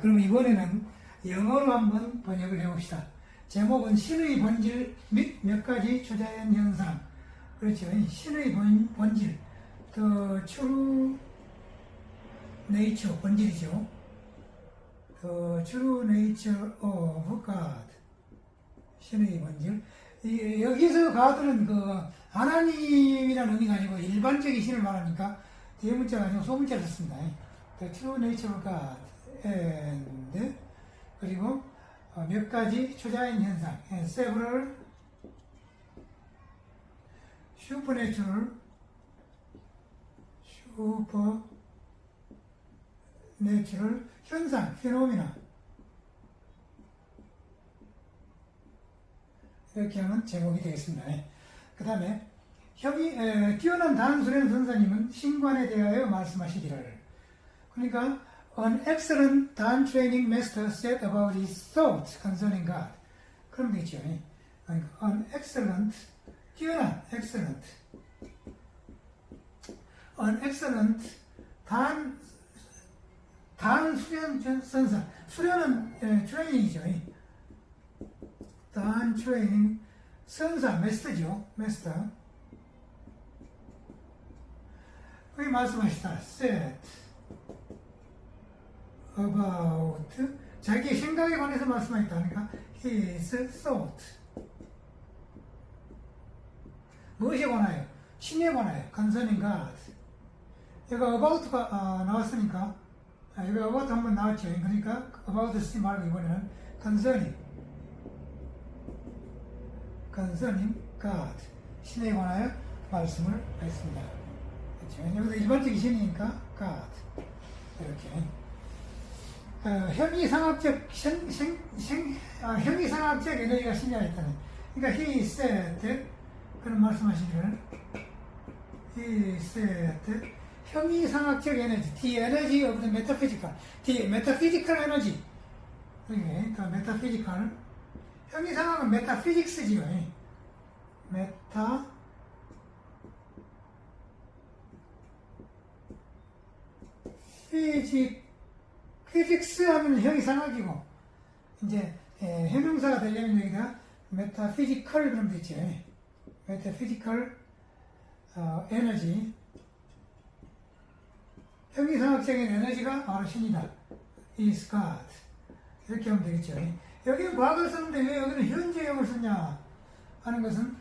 그럼 이번에는 영어로 한번 번역을 해봅시다. 제목은 신의 본질 및 몇 가지 초자연 현상. 그렇죠. 신의 본, 본질. The true nature, 본질이죠. The true nature of God. 신의 본질. 이, 여기서 God는 그 하나님이라는 의미가 아니고 일반적인 신을 말하니까 대문자가 아니고 소문자를 썼습니다. The true nature of God. And 그리고 어, 몇 가지 초자연 현상, and several supernatural, supernatural 현상, 피노미나 이렇게 하면 제목이 되겠습니다. 그 다음에 에, 뛰어난 단수련 선사님은 신관에 대하여 말씀하시기를. 그러니까 An excellent Dan training master said about his thoughts concerning God. 그럼 되죠. 그러니까 An excellent, 뛰어난, excellent. An excellent 단, 단 수련 선사. 수련은 에, 트레이닝이죠. 단 트레이닝 선사, 메스터죠. 메스터. 여기 말씀하시다. said. About 자기의 생각에 관해서 말씀하셨다니까. his thought. 무엇에 관하여? 신에 관하여. concerning God. 여기 about가 아, 나왔으니까. 아, 여기 about 한번 나왔죠. 그러니까 about 쓰지 말고 이번에는 concerning. concerning God. 신에 관하여 말씀을 했습니다. 그렇죠? 여기서 일반적인 신이니까 God. 이렇게 어, 형이상학적 생, 생, 생, 아, 형이상학적 에너지가 신장했다네. 그러니까 he said 그런 말씀하시기를 he said 형이상학적 에너지 the energy of the metaphysical the metaphysical energy 그러니까 metaphysical 형이상학은 metaphysics지요. 메타 피직 피직스 하면 형이상학이고 이제 에, 형용사가 되려면 여기다 메타피지컬 그런 데 있죠. 메타피지컬 어, 에너지 형이상학적인 에너지가 바로 신이다. is God 이렇게 하면 되겠죠. 여기는 과거를 썼는데 왜 여기는 현재형을 썼냐 하는 것은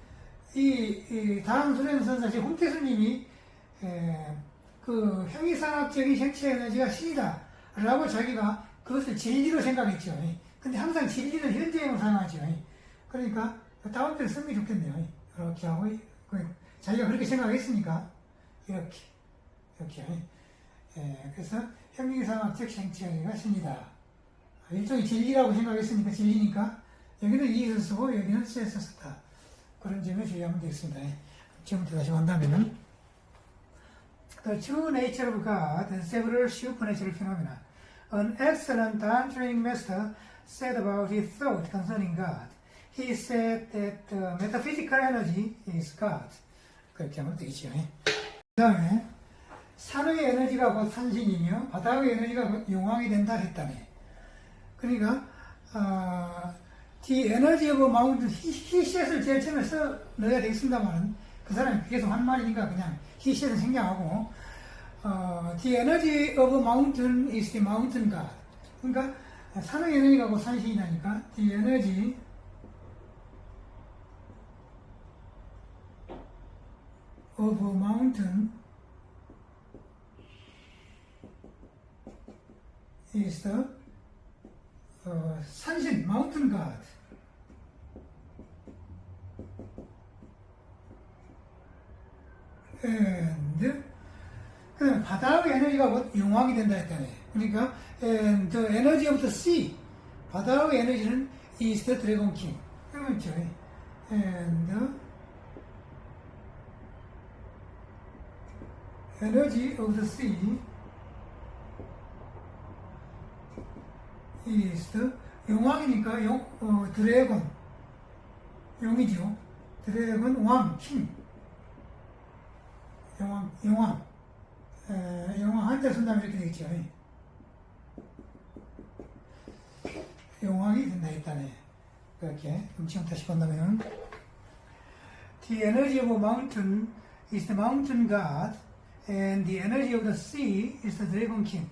이, 이 다음 수련 선사시 홍태수님이 에, 그 형이상학적인 생체 에너지가 신이다. 라고 자기가 그것을 진리로 생각했죠. 근데 항상 진리는 현재형을 사용하죠. 그러니까 다운표를 쓰는 게 좋겠네요. 이렇게 하고 그 자기가 그렇게 생각했으니까 이렇게 이렇게 예, 그래서 형이상학적 생체가 신이다. 일종의 진리라고 생각했으니까 진리니까 여기는 이에서 쓰고 여기는 쓰에서 썼다. 그런 점에 주의하면 되겠습니다. 지금부터 다시 한다면은 The true nature of God and several supernatural phenomena. An excellent Dan-training master said about his thought concerning God. He said that uh, metaphysical energy is God. 그렇게 하면 되겠죠. 그 다음에 산의 에너지가 곧 산신이며 바다의 에너지가 곧 용왕이 된다 했다네. 그러니까 어, the energy of mountain, 히셋을 제일 처음에 써 넣어야 되겠습니다만 그 사람이 계속 한 말이니까 그냥 히셋을 생략하고 어, the energy of mountain is the mountain god. 그러니까 산의 에너지가 곧 산신이라니까 the energy of a mountain is the 어, 산신 mountain god. and 그 바다의 에너지가 곧 용왕이 된다 했다네. 그러니까 of the sea 바다의 에너지는 is the dragon king. 그렇죠. and energy of the sea is the 용왕이니까 용, 어, 드래곤 용이죠. 드래곤 왕, 킹. 에, 영왕 한자 쓴다면 이렇게 되겠죠. 용왕이 된다 했다네. 그렇게. 그럼 다시 본다면 The energy of a mountain is the mountain god and the energy of the sea is the dragon king.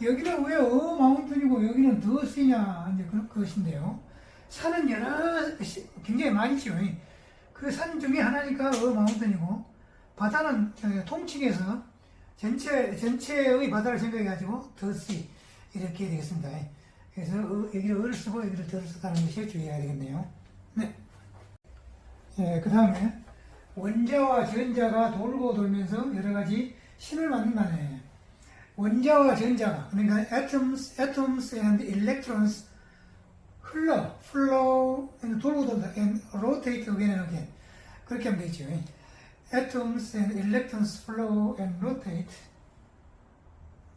여기는 왜 어 마운틴이고 여기는 더 씨냐 이제 그, 그것인데요. 산은 여러 시- 굉장히 많죠. 그 산 중에 하나니까 어 마운틴이고 바다는 저 통칭해서 전체 전체의 바다를 생각해가지고 더씨 이렇게 되겠습니다. 그래서 어, 여기를 어를 쓰고 여기를 더를 쓰다는 것이 주의해야 되겠네요. 네. 예, 그 다음에 원자와 전자가 돌고 돌면서 여러 가지 신을 만든다네. 원자와 전자가 그러니까 atoms, atoms and electrons 흘러, flow, and 돌고 돌다, and rotate again and again. 그렇게 하면 되죠. Atoms and electrons flow and rotate.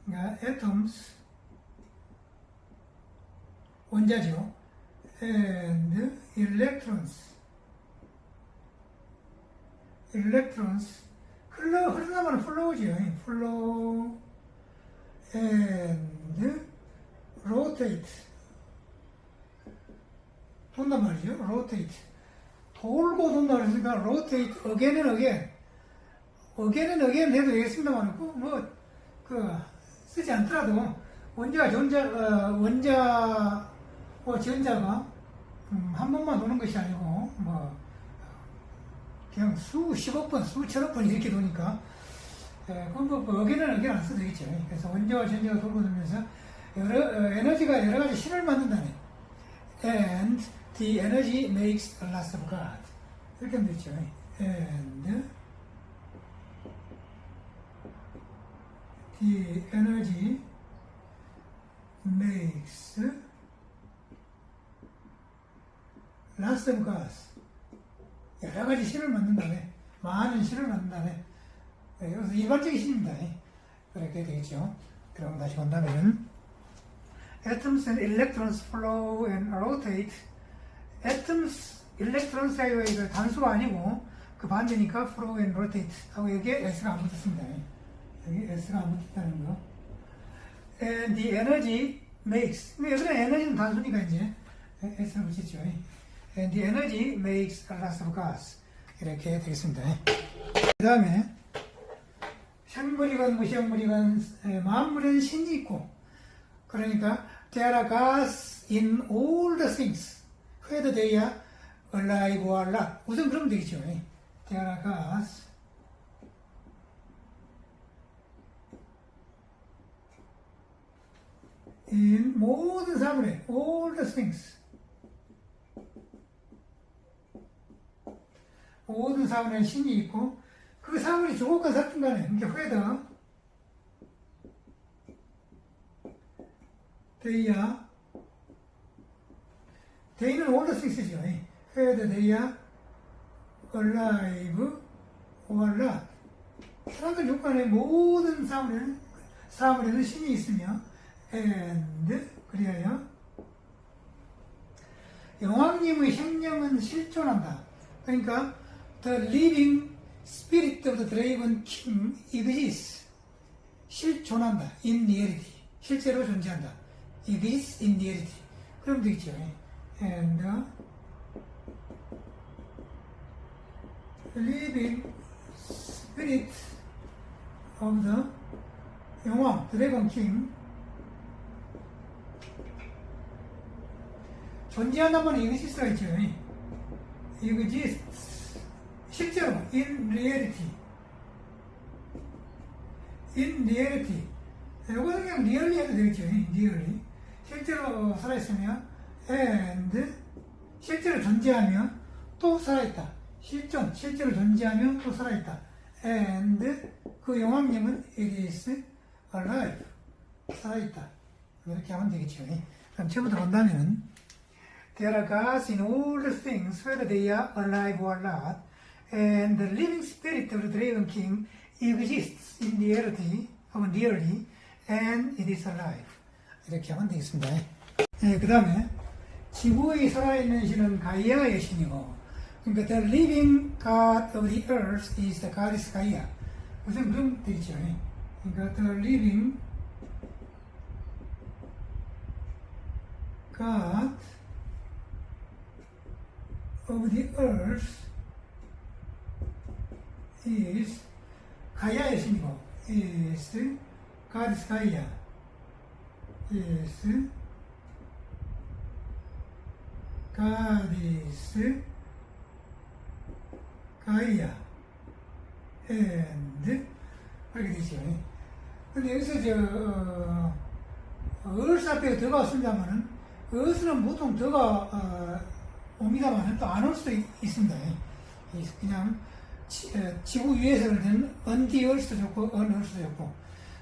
그러니까 atoms 원자죠. and electrons electrons 흘러 흐르나마는 flow죠. flow and rotate 돈단 말이죠. rotate 그러니까 rotate again and again again and again 해도 되겠습니다만 뭐그 쓰지 않더라도 원자가 전자 어, 원자와 전자가 음, 한 번만 도는 것이 아니고 뭐 그냥 수십억 번, 수천억 번 이렇게 도니까 예, 그건 뭐, 뭐 어기는 어기는 안 써도 되겠죠. 그래서 원자와 전자가 돌고 돌면서 여러, 어, 에너지가 여러 가지 신을 만든다네. And the energy makes a lots of God. 이렇게 하면 되죠. And the energy makes lots of gods. 여러 가지 신을 만든다네. 많은 신을 만든다네. 네, 그래서 일반적인 신입니다. 그렇게 되겠죠. 그럼 다시 본다면 Atoms and electrons flow and rotate. Atoms, electrons 사이에 이거 단수가 아니고 그 반대니까 flow and rotate 하고 여기에 S가 안 붙었습니다. 여기 S가 안 붙었다는 거. And the energy makes. 여기는 에너지는 단수니까 이제 S를 붙였죠. And the energy makes a lot of gas. 이렇게 되겠습니다. 그 다음에 생물이건 무생물이건 에, 만물에는 신이 있고 그러니까 there are gods in all the things they are alive or not 우선 그러면 되겠죠 are gods in 모든 사물에 all the things 모든 사물에 신이 있고 그 사물이 죽었건 살든 간에 이게 회다 데이는 all the things죠 회다 데이야 or not 사람들 조건에 모든 사물에는 사물에는 신이 있으며 and 그리하여 영왕님의 생명은 실존한다. 그러니까 the living spirit of the dragon king exists. 실존한다. in reality. 실제로 존재한다. exists in reality. 그럼 되겠죠. And living spirit of the 영왕 드래곤 킹 존재한다면 exists가 있죠. exists 실제로 in reality in reality 이거는 그냥 really 해도 되겠죠. really 실제로 살아있으며 and 실제로 존재하며 또 살아있다. 실존 실제로 존재하며 또 살아있다. and 그 영왕님은 it is alive 살아있다. 이렇게 하면 되겠죠. 그럼 처음부터 본다면 There are gods in all things, whether they are alive or not, and the living spirit of the Dragon King exists in reality, or really, and it is alive. 이렇게 하면 되겠습니다. 네, 그 다음에 지구에 살아있는 신은 가이아의 신이고, 그러니까 the living God of the earth is the goddess Gaia. 우선 그럼 되겠죠. 그러니까 the living God of the earth is 가야의 신이고 is God is Gaia is Is Gaia and 이렇게 되죠. 근데 여기서 저 어, earth 앞에 더가 쓴다면은 earth는 보통 더가 어, 옵니다만 또안 올 수도 있, 있습니다. 이- 그냥 지, 구 위에서는 되는 on the earth도 좋고 on earth도 좋고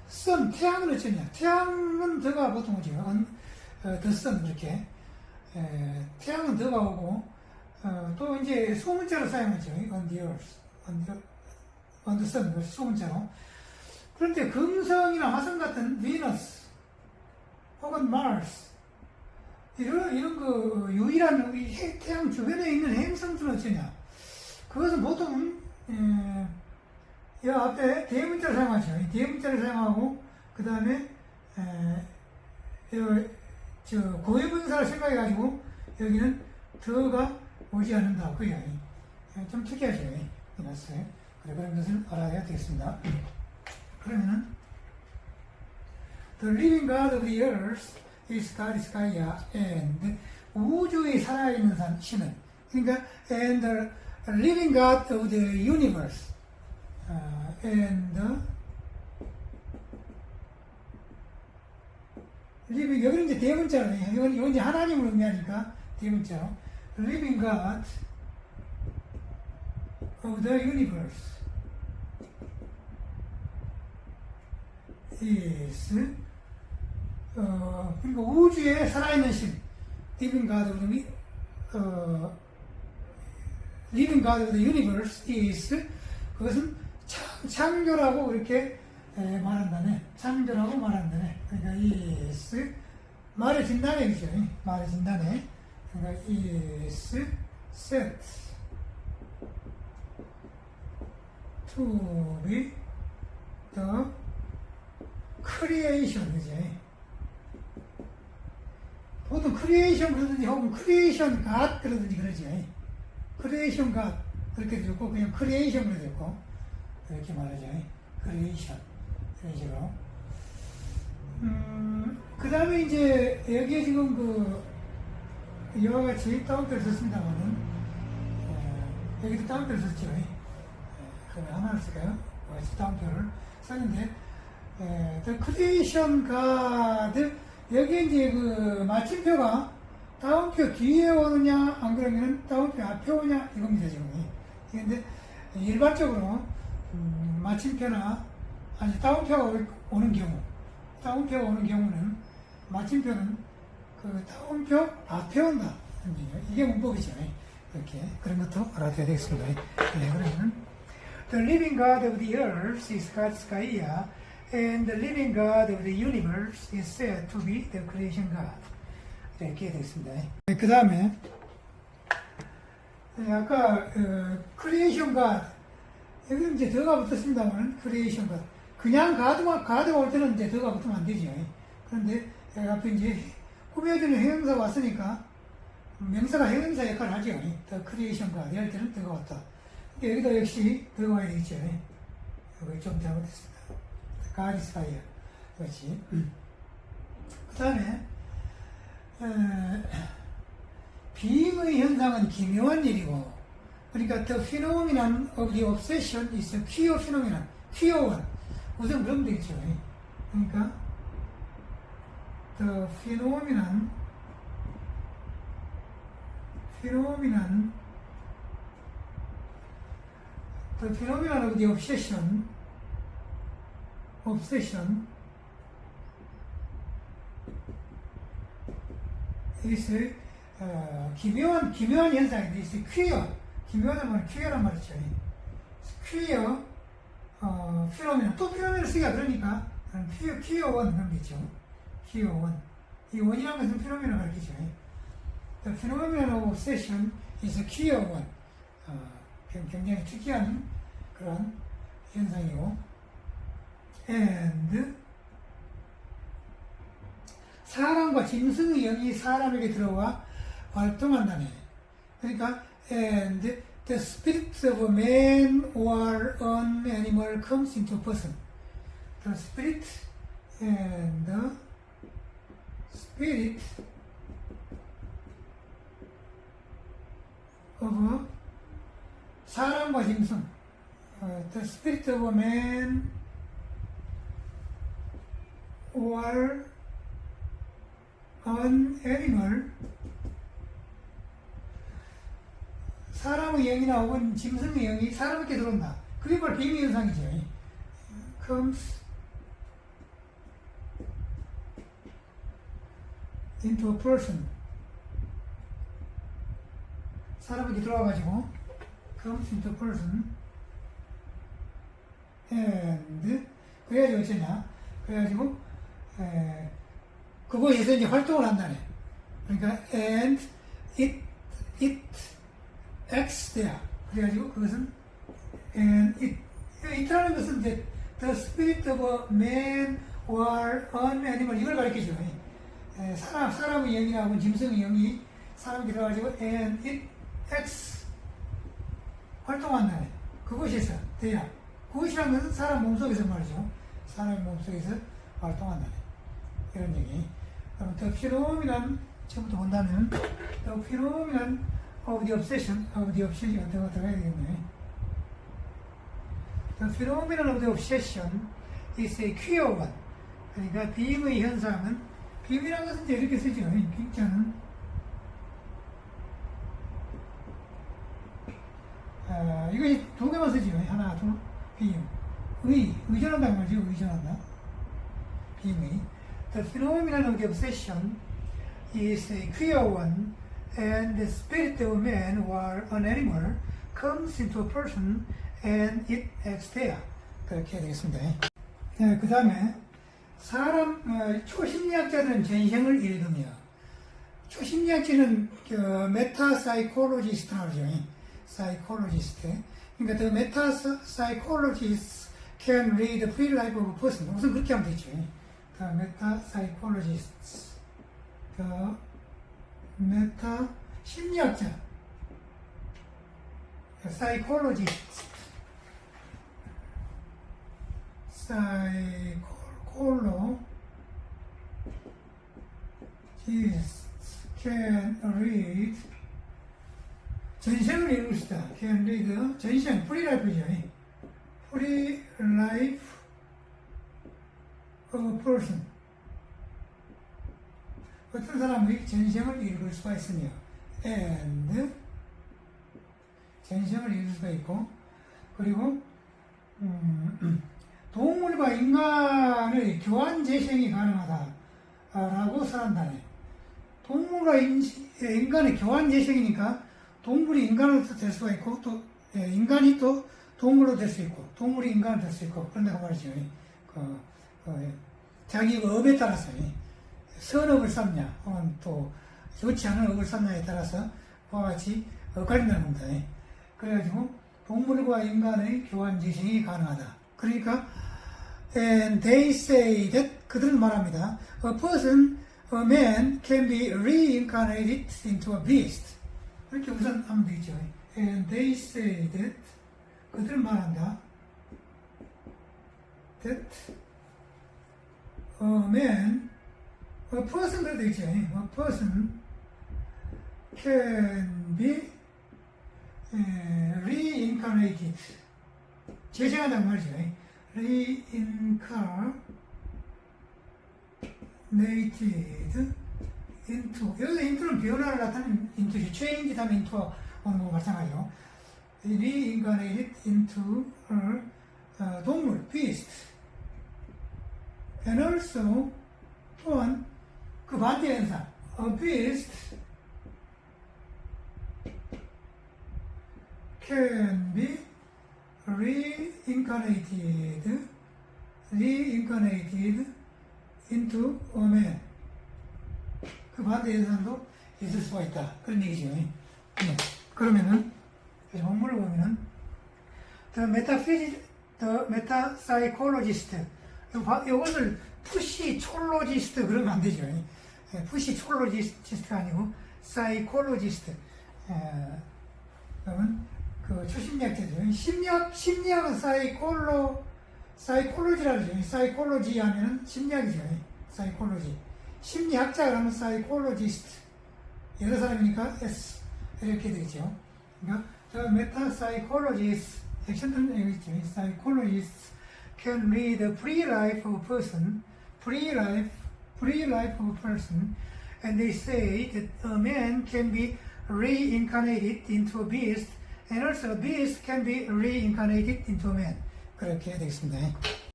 sun 태양은 어쩌냐? 태양은 더가 보통 오죠. on 어, sun 이렇게 에, 태양은 오고 어, 또 이제 소문자로 사용하죠. on the earth, on the, on the sun 소문자로. 그런데 금성이나 화성 같은 비너스 혹은 마스 이런 이런 그 유일한 이 해- 태양 주변에 있는 행성들은 어쩌냐? 그것은 보통 에, 이 앞에 대문자를 사용하죠. 이 대문자를 사용하고 그 다음에 저 고유분사를 생각해가지고 여기는 더가 오지 않는다. 그게 좀 특이하죠. 이났어요. 그래 그런 것을 알아야 되겠습니다. 그러면은 The living God of the earth is God is Gaia and 우주에 살아있는 산 신은 그러니까 and the living God of the universe uh, and the living 여기는 이제 대문자로 이건, 이건 이제 하나님을 의미하니까 대문자로 living God of the universe is 어, 그러니까 우주에 살아있는 신 living God of the 어, living God of the universe is 그것은 창, 창조라고 이렇게 에, 말한다네 창조라고 말한다네 그러니까 is 말해진다네 그죠 말해진다네 그러니까 is set to be the creation 그지? 보통 크리에이션 그러든지 혹은 크리에이션 갓 그러든지 그러지. 크리에이션 갓 그렇게 되고 그냥 크리에이션 되고 이렇게 말하죠. 크리에이션 이런 식으로 음 그 다음에 이제 여기에 지금 그 이와 같이 다운표를 썼습니다만은 어, 여기도 다운표를 썼죠. 예, 그러면 하나를 쓸까요? 어, 다운표를 썼는데 예, The Creation God 여기 이제 그 마침표가 다운표 뒤에 오느냐 안 그러면 다운표 앞에 오냐 이겁니다 지금 근데 일반적으로 음, 마침표나 아니 다운표가 올- 오는 경우 다운표가 오는 경우는 마침표는 그 다운표 앞에 온다 이게 문법이죠 이렇게 그런 것도 알아둬야 되겠습니다 네, 그러면 The living God of the earth is God's Gaia, and the living God of the universe is said to be the creation God. 이렇게 되겠습니다. 그 다음에 아까 크리에이션 God 여기 이제 더가 붙었습니다만 크리에이션 God 그냥 가드가 가드가 올 때는 이제 더가 붙으면 안 되죠. 그런데 앞에 이제 꾸며주는 형용사가 왔으니까 명사가 형용사 역할을 하죠. 더 크리에이션 God 이럴 때는 왔다. 여기도 역시 들어가야 되겠죠. 여기 좀 잘못했습니다. 가리스파이어. 그렇지. 그 다음에, 비임의 현상은 기묘한 일이고, 그러니까 the phenomenon of the obsession is a pure phenomenon. pure one. 우선 그러면 되겠죠. 그러니까, the phenomenon, phenomenon the phenomenon of the obsession, obsession is 어, 기묘한 기묘한 현상인데 is 기묘하단 말은 queer란 말이죠. queer 어, phenomenon 또 phenomenon 쓰기가 그러니까 queer one 그런 게 있죠. one 이 원이라는 것은 phenomenon 가르치죠. The phenomenon of obsession is a queer one. 어, 굉- 굉장히 특이한 그런 현상이고 and 사람과 짐승의 영이 사람에게 들어와 활동한다네. 그러니까 and the spirit of a man or an animal comes into a person. The spirit and the spirit of a 사람과 짐승. 어, the spirit of a man or an animal 사람의 영이나 혹은 짐승의 영이 사람에게 들어온다. 그게 바로 비밀 현상이죠. comes into a person 사람에게 들어와가지고 comes into a person and 그래가지고 어쩌냐 그래가지고 에, 그거에서 이제 활동을 한다네 그러니까 and it it there 그래가지고 그것은 and it it라는 것은 이제 the spirit of a man or an animal. 이걸 가리키죠 에, 사람 사람의 혹은 짐승의 영이 사람에게 들어가지고 and it acts 활동한다네. 그것에서 돼야. 그것이라는 것은 사람 몸속에서 말이죠. 사람 몸속에서 활동한다네. 이런 얘기. 그럼 더 피로미란 처음부터 본다면 더 피로미란 of the obsession of the obsession 어떻게 들어가야 되겠네 The phenomenon of the obsession is a queer one. 그러니까 비임의 현상은 비임이라는 것은 이제 이렇게 쓰죠. 빅자는 아, 이거 두 개만 쓰죠. 하나, 둘, 비임. 의, 의존한다는 말이죠. 의존한다. 비임의. The phenomenon of the obsession is a queer one, and the spirit of man or an animal comes into a person and it acts there. 그렇게 되겠습니다. 네, 그 다음에 사람 어, 초심리학자들은 전생을 읽으며 초심리학자는 그 메타 사이콜로지스트라고 하죠. 사이콜로지스트. 그러니까 the metapsychologists can read the pre-life of a person. 우선 그렇게 하면 되죠. The metapsychologists. The 메타 심리학자. 사이콜로지스트. 사이콜로 can read 전생을 있다. can read 전생 프리라이프죠. 프리라이프 of a person 어떤 사람이 전생을 읽을 수가 있으며 and 전생을 읽을 수가 있고 그리고 음, 동물과 인간의 교환 재생이 가능하다라고 설한다네. 동물과 인, 인간의 교환 재생이니까 동물이 인간으로 될 수가 있고 또 예, 인간이 또 동물로 될 수 있고 동물이 인간으로 될 수 있고 그런다고 말이죠. 그, 그, 자기 업에 따라서 선업을 쌓냐 혹은 또 좋지 않은 업을 쌓냐에 따라서 그와 같이 엇갈린다는 겁니다. 그래가지고 동물과 인간의 교환 재생이 가능하다. 그러니까 and they say that 그들은 말합니다. A person, a man can be reincarnated into a beast. 이렇게 우선 하면 되겠죠. And they say that 그들은 말한다. That a man, a person 그래도 되겠죠. A person can be 에, reincarnated. 재생한다는 말이죠. reincarnated into. 여기서 into는 변화를 나타내는 into죠. change 다음에 into 오는 거 마찬가지로. reincarnated into a, 어, 동물, beast. and also 또한 그 반대 현상. a beast can be reincarnated, reincarnated into a man. 그 반대 현상도 있을 수가 있다. 그런 얘기죠. 네. 그러면은, 본문을 보면은, the metaphysics, the metapsychologist, 요것을 푸시 촐로지스트 그러면 안 되죠. 푸시콜로지스트가 아니고 사이콜로지스트. 그러면 그 초심리학자죠. 심리학, 심리학은 사이콜로, 사이콜로지라 그러죠. 사이콜로지 하면은 심리학이죠. 사이콜로지. 심리학자 그러면 사이콜로지스트. 여러 사람이니까 S. 이렇게 되죠. 그러니까, the meta-psychologists, 액션은 여기 있죠. psychologists can read the pre-life of person, pre-life, pre-life of a person, and they say that a man can be reincarnated into a beast, and also a beast can be reincarnated into a man. 그렇게 되겠습니다.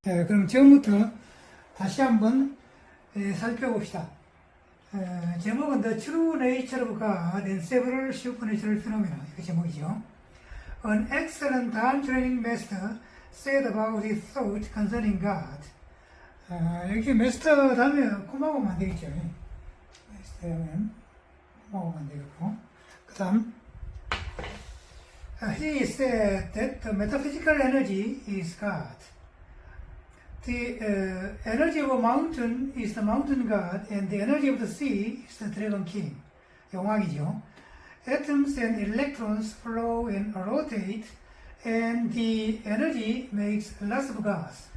예, 그럼 지금부터 다시 한번 예, 살펴봅시다. 에, 제목은 The True Nature of God and Several Supernatural Phenomena 이게 제목이죠. An excellent time training master said about his thought concerning God. 아, 이렇게 마스터 다음에 코마고만 안 되겠죠. 마스터 하면 코마고만 안 되겠고. 그 다음, he said that the metaphysical energy is God. The uh, energy of a mountain is the mountain god, and the energy of the sea is the dragon king. 영왕이죠. Atoms and electrons flow and rotate, and the energy makes lots of gods.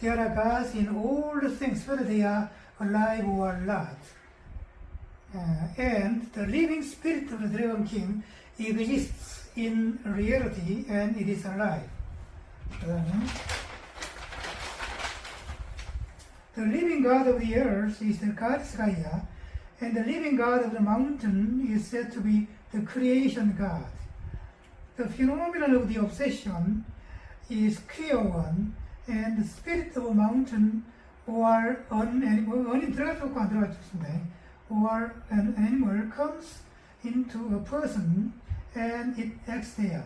There are gods in all things, whether they are alive or not. Uh, and the living spirit of the Dragon King exists in reality and it is alive. The living God of the earth is the Karskaya, and the living God of the mountain is said to be the creation God. The phenomenon of the obsession is Creon, and the spirit of a mountain or an, an intellectual quadrature or an animal comes into a person and it acts there.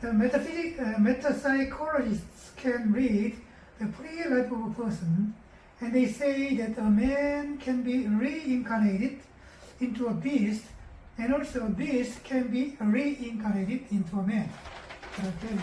The metaphysic, uh, metapsychologists can read the pre-life of a person and they say that a man can be reincarnated into a beast and also a beast can be reincarnated into a man. Okay.